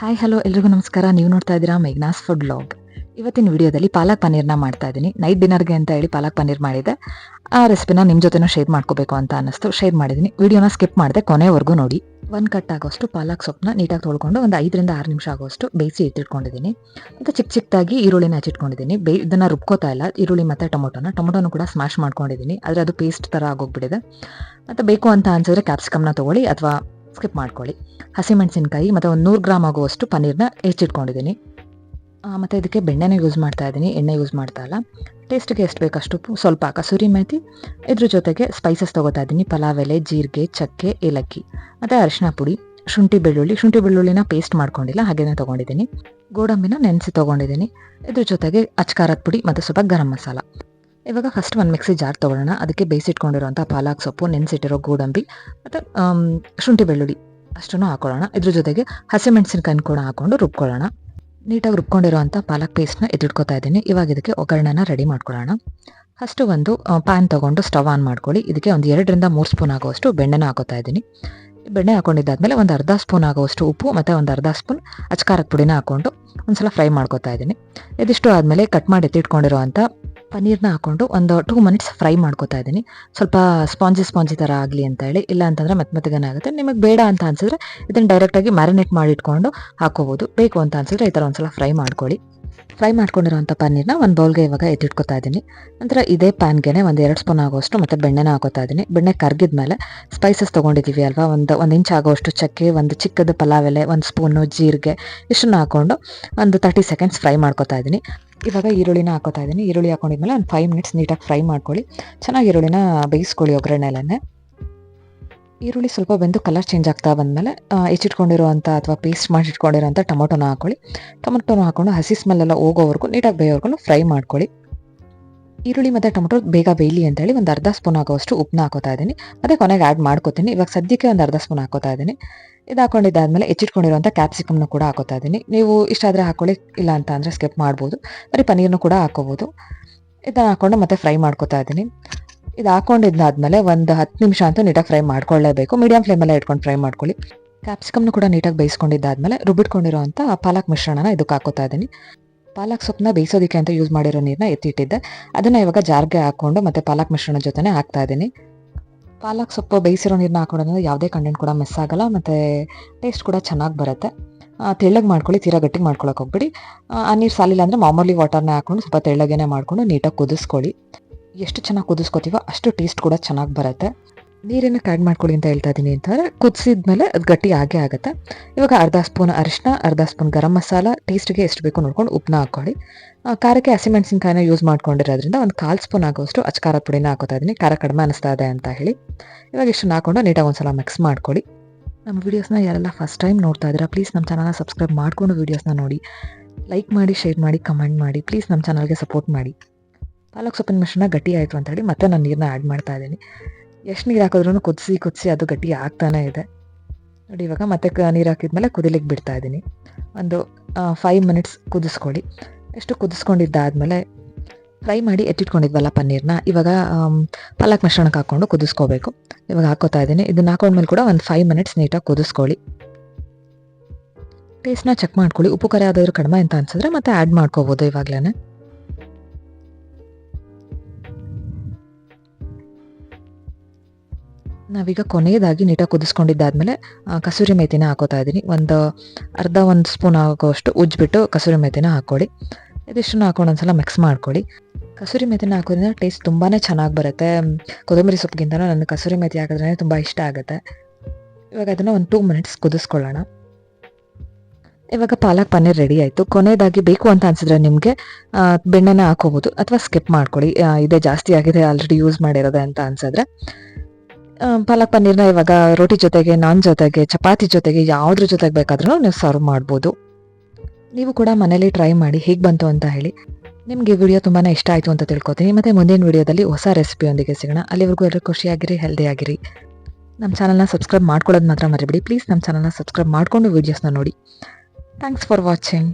Hi hello ಎಲ್ರಿಗೂ ನಮಸ್ಕಾರ. ನೀವು ನೋಡ್ತಾ ಇದ್ದೀರಾ ಮೇಘ್ನಾಸ್ ಫುಡ್ ಬ್ಲಾಗ್ ಇವತ್ತಿನ ವಿಡಿಯೋದಲ್ಲಿ ಪಾಲಕ್ ಪನ್ನೀರ್ನ ಮಾಡ್ತಾ ಇದ್ದೀನಿ. ನೈಟ್ ಡಿನ್ನರ್ಗೆ ಅಂತ ಹೇಳಿ ಪಾಲಕ್ ಪನ್ನೀರ್ ಮಾಡಿದೆ. ಆ ರೆಸಿಪಿನ ನಿಮ್ಮ ಜೊತೆನೂ ಶೇರ್ ಮಾಡ್ಕೋಬೇಕು ಅಂತ ಅನ್ನಿಸ್ತು. ಶೇರ್ ಮಾಡಿದ್ದೀನಿ. ವಿಡಿಯೋನ ಸ್ಕಿಪ್ ಮಾಡಿದೆ ಕೊನೆವರೆಗೂ ನೋಡಿ. ಒಂದು ಕಟ್ ಆಗೋಷ್ಟು ಪಾಲಕ್ ಸೊಪ್ಪನ್ನ ನೀಟಾಗಿ ತೊಳ್ಕೊಂಡು ಒಂದು ಐದರಿಂದ ಆರು ನಿಮಿಷ ಆಗೋಷ್ಟು ಬೇಯಿಸಿ ಇಟ್ಟಿಟ್ಕೊಂಡಿದ್ದೀನಿ. ಮತ್ತು ಚಿಕ್ಕ ಚಿಕ್ಕದಾಗಿ ಈರುಳ್ಳಿನ ಹಚ್ಚಿಟ್ಕೊಂಡಿದ್ದೀನಿ. ಬೇ ಇದನ್ನು ರುಬ್ಕೋತಾ ಇಲ್ಲ. ಈರುಳ್ಳಿ ಮತ್ತು ಟೊಮೊಟೊನ. ಟೊಮೊಟೊನು ಕೂಡ ಸ್ಮ್ಯಾಶ್ ಮಾಡ್ಕೊಂಡಿದ್ದೀನಿ. ಆದರೆ ಅದು ಪೇಸ್ಟ್ ಥರ ಆಗೋಗ್ಬಿಟ್ಟಿದೆ. ಮತ್ತು ಬೇಕು ಅಂತ ಅನ್ಸಿದ್ರೆ ಕ್ಯಾಪ್ಸಿಕಮ್ನ ತೊಗೊಳ್ಳಿ ಅಥವಾ ಸ್ಕಿಪ್ ಮಾಡ್ಕೊಳ್ಳಿ. ಹಸಿಮೆಣಸಿನ್ಕಾಯಿ ಮತ್ತು ಒಂದು ನೂರು ಗ್ರಾಮ್ ಆಗುವಷ್ಟು ಪನ್ನೀರ್ನ ಹೆಚ್ಚಿಟ್ಕೊಂಡಿದ್ದೀನಿ. ಮತ್ತು ಇದಕ್ಕೆ ಬೆಣ್ಣೆನೇ ಯೂಸ್ ಮಾಡ್ತಾ ಇದ್ದೀನಿ. ಎಣ್ಣೆ ಯೂಸ್ ಮಾಡ್ತಾ ಇಲ್ಲ. ಟೇಸ್ಟಿಗೆ ಎಷ್ಟು ಬೇಕಷ್ಟು ಸ್ವಲ್ಪ ಕಸೂರಿ ಮೇಥಿ ಇದ್ರ ಜೊತೆಗೆ ಸ್ಪೈಸಸ್ ತೊಗೋತಾ ಇದ್ದೀನಿ. ಪಲಾವ್ ಎಲೆ, ಜೀರಿಗೆ, ಚಕ್ಕೆ, ಏಲಕ್ಕಿ, ಮತ್ತು ಅರಿಶಿನ ಪುಡಿ, ಶುಂಠಿ ಬೆಳ್ಳುಳ್ಳಿ. ಶುಂಠಿ ಬೆಳ್ಳುಳ್ಳಿನ ಪೇಸ್ಟ್ ಮಾಡ್ಕೊಂಡಿಲ್ಲ, ಹಾಗೇನೆ ತೊಗೊಂಡಿದ್ದೀನಿ. ಗೋಡಂಬಿನ ನೆನೆಸಿ ತೊಗೊಂಡಿದ್ದೀನಿ. ಇದ್ರ ಜೊತೆಗೆ ಅಚ್ಕಾರದ ಪುಡಿ, ಮತ್ತು ಸ್ವಲ್ಪ ಗರಂ ಮಸಾಲ. ಇವಾಗ ಫಸ್ಟ್ ಒಂದು ಮಿಕ್ಸಿ ಜಾರ್ ತೊಗೊಳ್ಳೋಣ. ಅದಕ್ಕೆ ಬೇಯಿಸಿಟ್ಕೊಂಡಿರೋಂಥ ಪಾಲಕ್ ಸೊಪ್ಪು, ನೆನೆಸಿಟ್ಟಿರೋ ಗೋಡಂಬಿ ಮತ್ತು ಶುಂಠಿ ಬೆಳ್ಳುಳ್ಳಿ ಅಷ್ಟನ್ನು ಹಾಕೊಳ್ಳೋಣ. ಇದ್ರ ಜೊತೆಗೆ ಹಸಿಮೆಣಸಿನ್ಕಾಯಿ ಕೂಡ ಹಾಕ್ಕೊಂಡು ರುಬ್ಕೊಳ್ಳೋಣ. ನೀಟಾಗಿ ರುಬ್ಕೊಂಡಿರೋಂಥ ಪಾಲಕ್ ಪೇಸ್ಟ್ನ ಎತ್ತಿಟ್ಕೊತಾ ಇದ್ದೀನಿ. ಇವಾಗ ಇದಕ್ಕೆ ಒಗ್ಗರಣೆನ ರೆಡಿ ಮಾಡ್ಕೊಳ್ಳೋಣ. ಫಸ್ಟು ಒಂದು ಪ್ಯಾನ್ ತೊಗೊಂಡು ಸ್ಟವ್ ಆನ್ ಮಾಡ್ಕೊಳ್ಳಿ. ಇದಕ್ಕೆ ಒಂದು ಎರಡರಿಂದ ಮೂರು ಸ್ಪೂನ್ ಆಗುವಷ್ಟು ಬೆಣ್ಣೆನ ಹಾಕೋತಾ ಇದ್ದೀನಿ. ಬೆಣ್ಣೆ ಹಾಕೊಂಡಿದ್ದಾದ್ಮೇಲೆ ಒಂದು ಅರ್ಧ ಸ್ಪೂನ್ ಆಗುವಷ್ಟು ಉಪ್ಪು ಮತ್ತು ಒಂದು ಅರ್ಧ ಸ್ಪೂನ್ ಅಚ್ಕಾರದ ಪುಡಿನ ಹಾಕ್ಕೊಂಡು ಒಂದು ಸಲ ಫ್ರೈ ಮಾಡ್ಕೊತಾ ಇದ್ದೀನಿ. ಇದಿಷ್ಟು ಆದಮೇಲೆ ಕಟ್ ಮಾಡಿ ಎತ್ತಿಟ್ಕೊಂಡಿರೋಂಥ ಪನ್ನೀರ್ನ ಹಾಕೊಂಡು ಒಂದು ಟೂ ಮಿನಿಟ್ಸ್ ಫ್ರೈ ಮಾಡ್ಕೋತಾ ಇದ್ದೀನಿ. ಸ್ವಲ್ಪ ಸ್ಪಾಂಜಿ ಸ್ಪಾಂಜಿ ಥರ ಆಗಲಿ ಅಂತ ಹೇಳಿ. ಇಲ್ಲ ಅಂತಂದರೆ ಮತ್ತೆ ಮೆತ್ತಗನೆ ಆಗುತ್ತೆ. ನಿಮಗೆ ಬೇಡ ಅಂತ ಅನ್ಸಿದ್ರೆ ಇದನ್ನು ಡೈರೆಕ್ಟಾಗಿ ಮ್ಯಾರಿನೇಟ್ ಮಾಡಿಟ್ಕೊಂಡು ಹಾಕೋಬೋದು. ಬೇಕು ಅಂತ ಅನ್ಸಿದ್ರೆ ಈ ಥರ ಒಂದ್ಸಲ ಫ್ರೈ ಮಾಡ್ಕೊಳ್ಳಿ. ಫ್ರೈ ಮಾಡ್ಕೊಂಡಿರೋಂಥ ಪನ್ನೀರ್ನ ಒಂದು ಬೌಲ್ಗೆ ಇವಾಗ ಎತ್ತಿಟ್ಕೊತಾ ಇದ್ದೀನಿ. ನಂತರ ಇದೇ ಪ್ಯಾನ್ಗೆ ಒಂದು ಎರಡು ಸ್ಪೂನ್ ಆಗೋಷ್ಟು ಮತ್ತು ಬೆಣ್ಣೆನ ಹಾಕೋತಾ ಇದ್ದೀನಿ. ಬೆಣ್ಣೆ ಕರ್ಗಿದ ಮೇಲೆ ಸ್ಪೈಸಸ್ ತೊಗೊಂಡಿದ್ದೀವಿ ಅಲ್ವಾ? ಒಂದು ಒಂದು ಇಂಚ್ ಆಗೋಷ್ಟು ಚಕ್ಕೆ, ಒಂದು ಚಿಕ್ಕದ ಪಲಾವ್ ಎಲೆ, ಒಂದು ಸ್ಪೂನು ಜೀರಿಗೆ, ಇಷ್ಟನ್ನು ಹಾಕ್ಕೊಂಡು ಒಂದು ತರ್ಟಿ ಸೆಕೆಂಡ್ಸ್ ಫ್ರೈ ಮಾಡ್ಕೋತಾ ಇದ್ದೀನಿ. ಇವಾಗ ಈರುಳ್ಳಿನ ಹಾಕೋತಾ ಇದ್ದೀನಿ ಈರುಳ್ಳಿ ಹಾಕೊಂಡಿದ್ಮೇಲೆ ಒಂದು ಫೈವ್ ಮಿನಿಟ್ಸ್ ನೀಟಾಗಿ ಫ್ರೈ ಮಾಡ್ಕೊಳ್ಳಿ. ಚೆನ್ನಾಗಿ ಈರುಳ್ಳಿನ ಬೇಯಿಸ್ಕೊಳ್ಳಿ ಒಗ್ಗರಣೆಲೇ ಈರುಳ್ಳಿ ಸ್ವಲ್ಪ ಬೆಂದು ಕಲರ್ ಚೇಂಜ್ ಆಗ್ತಾ ಬಂದಮೇಲೆ ಹೆಚ್ಚಿಟ್ಕೊಂಡಿರುವಂಥ ಅಥವಾ ಪೇಸ್ಟ್ ಮಾಡಿ ಇಟ್ಕೊಂಡಿರೋಂಥ ಟೊಮೊಟೊನ ಹಾಕೊಳ್ಳಿ. ಟೊಮೊಟೊನ ಹಾಕೊಂಡು ಹಸಿ ಸ್ಮೆಲ್ಲೆಲ್ಲ ಹೋಗೋವರೆಗೂ, ನೀಟಾಗಿ ಬೇಯೋವರೆಗೂ ಫ್ರೈ ಮಾಡ್ಕೊಳ್ಳಿ. ಈರುಳ್ಳಿ ಮತ್ತು ಟೊಮೊಟೊ ಬೇಗ ಬೇಯಲಿ ಅಂತೇಳಿ ಒಂದು ಅರ್ಧ ಸ್ಪೂನ್ ಆಗೋಷ್ಟು ಉಪ್ಪನ್ನ ಹಾಕೋತಾ ಇದ್ದೀನಿ ಮತ್ತು ಕೊನೆಗೆ ಆ್ಯಡ್ ಮಾಡ್ಕೋತೀನಿ. ಇವಾಗ ಸದ್ಯಕ್ಕೆ ಒಂದು ಅರ್ಧ ಸ್ಪೂನ್ ಹಾಕೋತಾ ಇದ್ದೀನಿ ಇದು ಹಾಕೊಂಡಿದ್ದಾದ್ಮೇಲೆ ಹೆಚ್ಚಿಟ್ಕೊಂಡಿರುವಂಥ ಕ್ಯಾಪ್ಸಿಕಮ್ನ ಕೂಡ ಹಾಕೋತಾ ಇದ್ದೀನಿ. ನೀವು ಇಷ್ಟ ಆದರೆ ಹಾಕೊಳ್ಳಿ, ಇಲ್ಲ ಅಂತ ಅಂದರೆ ಸ್ಕಿಪ್ ಮಾಡ್ಬೋದು. ಬರೀ ಪನ್ನೀರ್ನು ಕೂಡ ಹಾಕೋಬೋದು. ಇದನ್ನು ಹಾಕ್ಕೊಂಡು ಮತ್ತೆ ಫ್ರೈ ಮಾಡ್ಕೋತಾ ಇದ್ದೀನಿ. ಇದು ಹಾಕೊಂಡಿದ್ದಾದ್ಮೇಲೆ ಒಂದು ಹತ್ತು ನಿಮಿಷ ಅಂತೂ ನೀಟಾಗಿ ಫ್ರೈ ಮಾಡ್ಕೊಳ್ಳೇಬೇಕು. ಮೀಡಿಯಂ ಫ್ಲೇಮಲ್ಲೇ ಇಟ್ಕೊಂಡು ಫ್ರೈ ಮಾಡ್ಕೊಳ್ಳಿ. ಕ್ಯಾಪ್ಸಿಕಮ್ನ ಕೂಡ ನೀಟಾಗಿ ಬೇಯಿಸ್ಕೊಂಡಿದ್ದಾದ್ಮೇಲೆ ರುಬ್ಬಿಟ್ಕೊಂಡಿರೋಂಥ ಪಾಲಕ್ ಮಿಶ್ರಣನ ಇದಕ್ಕೆ ಹಾಕೋತಾ ಇದ್ದೀನಿ. ಪಾಲಕ್ ಸೊಪ್ಪನ್ನ ಬೇಯಿಸೋದಕ್ಕೆ ಅಂತ ಯೂಸ್ ಮಾಡಿರೋ ನೀರನ್ನ ಎತ್ತಿಟ್ಟಿದ್ದೆ. ಅದನ್ನು ಇವಾಗ ಜಾರ್ಗೆ ಹಾಕ್ಕೊಂಡು ಮತ್ತೆ ಪಾಲಕ್ ಮಿಶ್ರಣ ಜೊತೆನೇ ಹಾಕ್ತಾ ಇದ್ದೀನಿ. ಪಾಲಕ್ ಸೊಪ್ಪು ಬೇಯಿಸಿರೋ ನೀರನ್ನ ಹಾಕೋದ್ರಿಂದ ಯಾವುದೇ ಕಂಟೆಂಟ್ ಕೂಡ ಮಿಸ್ ಆಗಲ್ಲ, ಮತ್ತು ಟೇಸ್ಟ್ ಕೂಡ ಚೆನ್ನಾಗಿ ಬರುತ್ತೆ. ತೆಳ್ಳಗೆ ಮಾಡ್ಕೊಳ್ಳಿ, ತೀರಾ ಗಟ್ಟಿಗೆ ಮಾಡ್ಕೊಳಕ್ಕೆ ಹೋಗ್ಬಿಡಿ. ಆ ನೀರು ಸಾಲಿಲ್ಲ ಅಂದರೆ ಮಾಮೂಲಿ ವಾಟರ್ನ ಹಾಕೊಂಡು ಸ್ವಲ್ಪ ತೆಳ್ಳಗೇನೆ ಮಾಡಿಕೊಂಡು ನೀಟಾಗಿ ಕುದಿಸ್ಕೊಳ್ಳಿ. ಎಷ್ಟು ಚೆನ್ನಾಗಿ ಕುದಿಸ್ಕೋತೀವೋ ಅಷ್ಟು ಟೇಸ್ಟ್ ಕೂಡ ಚೆನ್ನಾಗಿ ಬರುತ್ತೆ. ನೀರೇನಕ್ಕೆ ಆ್ಯಡ್ ಮಾಡ್ಕೊಳ್ಳಿ ಅಂತ ಹೇಳ್ತಾ ಇದ್ದೀನಿ ಅಂತಂದರೆ ಕುದಿಸಿದ್ಮೇಲೆ ಅದು ಗಟ್ಟಿ ಆಗೇ ಆಗುತ್ತೆ. ಇವಾಗ ಅರ್ಧ ಸ್ಪೂನ್ ಅರಿಶಿನ ಅರ್ಧ ಸ್ಪೂನ್ ಗರಂ ಮಸಾಲ ಟೇಸ್ಟ್ಗೆ ಎಷ್ಟು ಬೇಕು ನೋಡ್ಕೊಂಡು ಉಪ್ಪನ್ನ ಹಾಕ್ಕೊಳ್ಳಿ. ಖಾರಕ್ಕೆ ಹಸಿಮೆಣಸಿನ್ಕಾಯಿನ ಯೂಸ್ ಮಾಡ್ಕೊಂಡಿರೋದ್ರಿಂದ ಒಂದು ಕಾಲು ಸ್ಪೂನ್ ಆಗೋಷ್ಟು ಅಚ್ಕಾರದ ಪುಡಿನ ಹಾಕೋತಾ ಇದ್ದೀನಿ. ಖಾರ ಕಡಿಮೆ ಅನಿಸ್ತಾ ಇದೆ ಅಂತ ಹೇಳಿ. ಇವಾಗ ಇಷ್ಟನ್ನು ಹಾಕೊಂಡು ನೀಟಾಗಿ ಒಂದ್ಸಲ ಮಿಕ್ಸ್ ಮಾಡ್ಕೊಳ್ಳಿ. ನಮ್ಮ ವೀಡಿಯೋಸ್ನ ಯಾರೆಲ್ಲ ಫಸ್ಟ್ ಟೈಮ್ ನೋಡ್ತಾ ಇದ್ದೀರಾ ಪ್ಲೀಸ್ ನಮ್ಮ ಚಾನಲ್ನ ಸಬ್ಸ್ಕ್ರೈಬ್ ಮಾಡಿಕೊಂಡು ವೀಡಿಯೋಸ್ನ ನೋಡಿ. ಲೈಕ್ ಮಾಡಿ ಶೇರ್ ಮಾಡಿ ಕಮೆಂಟ್ ಮಾಡಿ ಪ್ಲೀಸ್ ನಮ್ಮ ಚಾನಲ್ಗೆ ಸಪೋರ್ಟ್ ಮಾಡಿ. ಪಾಲಕ್ ಸೊಪ್ಪಿನ ಮಿಶ್ರಣ ಗಟ್ಟಿ ಆಯಿತು ಅಂತ ಹೇಳಿ ಮತ್ತೆ ನಾನು ನೀರನ್ನ ಆ್ಯಡ್ ಮಾಡ್ತಾ ಇದ್ದೀನಿ. ಎಷ್ಟು ನೀರು ಹಾಕಿದ್ರೂ ಕುದಿಸಿ ಕುದಿಸಿ ಅದು ಗಟ್ಟಿ ಆಗ್ತಾನೆ ಇದೆ. ನೋಡಿ, ಇವಾಗ ಮತ್ತೆ ಕ, ನೀರು ಹಾಕಿದ್ಮೇಲೆ ಕುದಿಲಿಕ್ಕೆ ಬಿಡ್ತಾ ಇದ್ದೀನಿ ಒಂದು ಫೈವ್ ಮಿನಿಟ್ಸ್ ಕುದಿಸ್ಕೊಳ್ಳಿ. ಎಷ್ಟು ಕುದಿಸ್ಕೊಂಡಿದ್ದಾದಮೇಲೆ ಫ್ರೈ ಮಾಡಿ ಎತ್ತಿಟ್ಕೊಂಡಿದ್ವಲ್ಲ ಪನ್ನೀರ್ನ, ಇವಾಗ ಪಾಲಕ್ ಮಿಶ್ರಣಕ್ಕೆ ಹಾಕ್ಕೊಂಡು ಕುದಿಸ್ಕೋಬೇಕು. ಇವಾಗ ಹಾಕೋತಾ ಇದ್ದೀನಿ ಇದನ್ನ ಹಾಕೊಂಡ್ಮೇಲೆ ಕೂಡ ಒಂದು ಫೈವ್ ಮಿನಿಟ್ಸ್ ನೀಟಾಗಿ ಕುದಿಸ್ಕೊಳ್ಳಿ. ಟೇಸ್ಟ್ನ ಚೆಕ್ ಮಾಡ್ಕೊಳ್ಳಿ. ಉಪ್ಪು ಕರೆ ಯಾವ್ದಾದ್ರು ಕಡಿಮೆ ಅಂತ ಅನ್ಸಿದ್ರೆ ಮತ್ತೆ ಆ್ಯಡ್ ಮಾಡ್ಕೋಬೋದು ಇವಾಗಲೇ ನಾವೀಗ ಕೊನೆಯದಾಗಿ ನೀಟಾಗಿ ಕುದಿಸ್ಕೊಂಡಿದ್ದಾದ್ಮೇಲೆ ಕಸೂರಿ ಮೇಥಿನ ಹಾಕೋತಾ ಇದ್ದೀನಿ. ಒಂದು ಅರ್ಧ ಒಂದು ಸ್ಪೂನ್ ಆಗೋಷ್ಟು ಉಜ್ಜಿಬಿಟ್ಟು ಕಸೂರಿ ಮೇಥಿನ ಹಾಕ್ಕೊಳ್ಳಿ. ಇದಿಷ್ಟನ್ನು ಹಾಕೊಂಡು ಒಂದ್ಸಲ ಮಿಕ್ಸ್ ಮಾಡ್ಕೊಳ್ಳಿ. ಕಸೂರಿ ಮೇಥಿನ ಹಾಕೋದ್ರಿಂದ ಟೇಸ್ಟ್ ತುಂಬಾ ಚೆನ್ನಾಗಿ ಬರುತ್ತೆ. ಕೊತ್ತಂಬರಿ ಸೊಪ್ಪಿಗಿಂತ ನನಗೆ ಕಸೂರಿ ಮೇಥಿ ಹಾಕಿದ್ರೆ ತುಂಬ ಇಷ್ಟ ಆಗುತ್ತೆ. ಇವಾಗ ಅದನ್ನು ಒಂದು ಟೂ ಮಿನಿಟ್ಸ್ ಕುದಿಸ್ಕೊಳ್ಳೋಣ. ಇವಾಗ ಪಾಲಕ್ ಪನ್ನೀರ್ ರೆಡಿ ಆಯಿತು. ಕೊನೆಯದಾಗಿ ಬೇಕು ಅಂತ ಅನ್ಸಿದ್ರೆ ನಿಮಗೆ ಬೆಣ್ಣೆನ ಹಾಕೋಬೋದು ಅಥವಾ ಸ್ಕಿಪ್ ಮಾಡ್ಕೊಳ್ಳಿ. ಇದೇ ಜಾಸ್ತಿ ಆಗಿದೆ ಆಲ್ರೆಡಿ ಯೂಸ್ ಮಾಡಿರೋದೆ ಅಂತ ಅನ್ಸಿದ್ರೆ. ಪಾಲಕ್ ಪನ್ನೀರ್ನ ಇವಾಗ ರೋಟಿ ಜೊತೆಗೆ, ನಾನ್ ಜೊತೆಗೆ, ಚಪಾತಿ ಜೊತೆಗೆ ಯಾವುದ್ರ ಜೊತೆಗೆ ಬೇಕಾದ್ರೂ ನೀವು ಸರ್ವ್ ಮಾಡ್ಬೋದು. ನೀವು ಕೂಡ ಮನೇಲಿ ಟ್ರೈ ಮಾಡಿ ಹೇಗೆ ಬಂತು ಅಂತ ಹೇಳಿ. ನಿಮಗೆ ವಿಡಿಯೋ ತುಂಬಾ ಇಷ್ಟ ಆಯಿತು ಅಂತ ತಿಳ್ಕೊತೀನಿ. ಮತ್ತು ಮುಂದಿನ ವಿಡಿಯೋದಲ್ಲಿ ಹೊಸ ರೆಸಿಪಿಯೊಂದಿಗೆ ಸಿಗೋಣ. ಅಲ್ಲಿವರೆಗೂ ಎಲ್ಲರೂ ಖುಷಿಯಾಗಿರಿ ಹೆಲ್ದಿ ಆಗಿರಿ. ನಮ್ಮ ಚಾನಲ್ನ ಸಬ್ಸ್ಕ್ರೈಬ್ ಮಾಡ್ಕೊಳ್ಳೋದು ಮಾತ್ರ ಮರಿಬಿಡಿ. ಪ್ಲೀಸ್ ನಮ್ಮ ಚಾನಲ್ನ ಸಬ್ಸ್ಕ್ರೈಬ್ ಮಾಡಿಕೊಂಡು ವೀಡಿಯೋಸ್ನ ನೋಡಿ. Thanks for watching